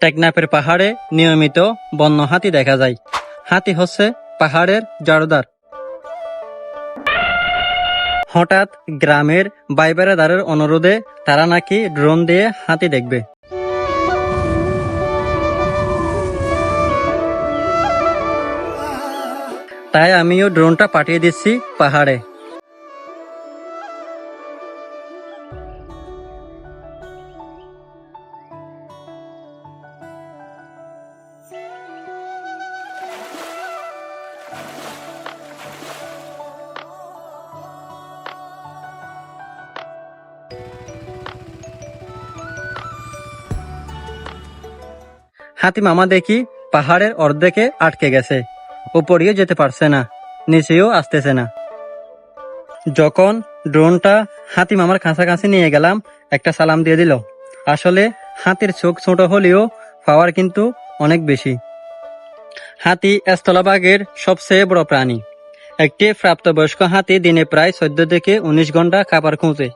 টেকনাফের পাহাড়ে নিয়মিত বন্য হাতি দেখা যায়। হাতি হচ্ছে পাহাড়ের জড়দার হঠাৎ গ্রামের বাইবেরাদারের অনুরোধে তারা নাকি ড্রোন দিয়ে হাতি দেখবে। তাই আমিও ড্রোনটা পাঠিয়ে দিচ্ছি পাহাড়ে। হাতি মামা দেখি পাহাড়ের অর্ধেকে আটকে গেছে, উপরেও যেতে পারছে না, নিচেও আসতেছে না। যখন ড্রোনটা হাতি মামার কাছাকাছি নিয়ে গেলাম, একটা সালাম দিয়ে দিল। আসলে হাতির চোখ ছোট হলেও পাওয়ার কিন্তু অনেক বেশি। হাতি স্থলভাগের সবচেয়ে বড় প্রাণী। একটি প্রাপ্তবয়স্ক হাতি দিনে প্রায় চোদ্দ থেকে উনিশ ঘণ্টা খাবার খুঁজে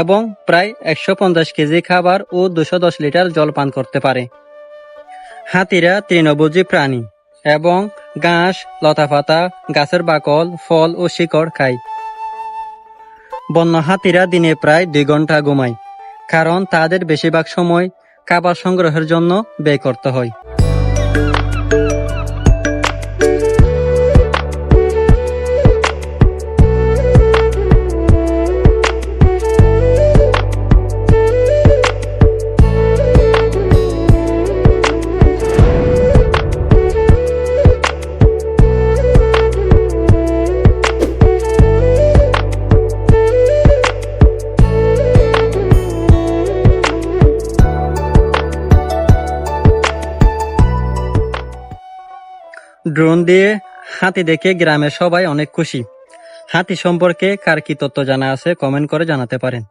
এবং প্রায় একশো পঞ্চাশ কেজি খাবার ও দুশো দশ লিটার জল পান করতে পারে। হাতিরা তৃণভোজী প্রাণী এবং ঘাস, লতাপাতা, গাছের বাকল, ফল ও শিকড় খায়। বন্য হাতিরা দিনে প্রায় দুই ঘণ্টা ঘুমায়, কারণ তাদের বেশিরভাগ সময় খাবার সংগ্রহের জন্য ব্যয় করতে হয়। ড্রোন দিয়ে হাতি দেখে গ্রামের সবাই অনেক খুশি। হাতি সম্পর্কে কার কি তথ্য জানা আছে, কমেন্ট করে জানাতে পারেন।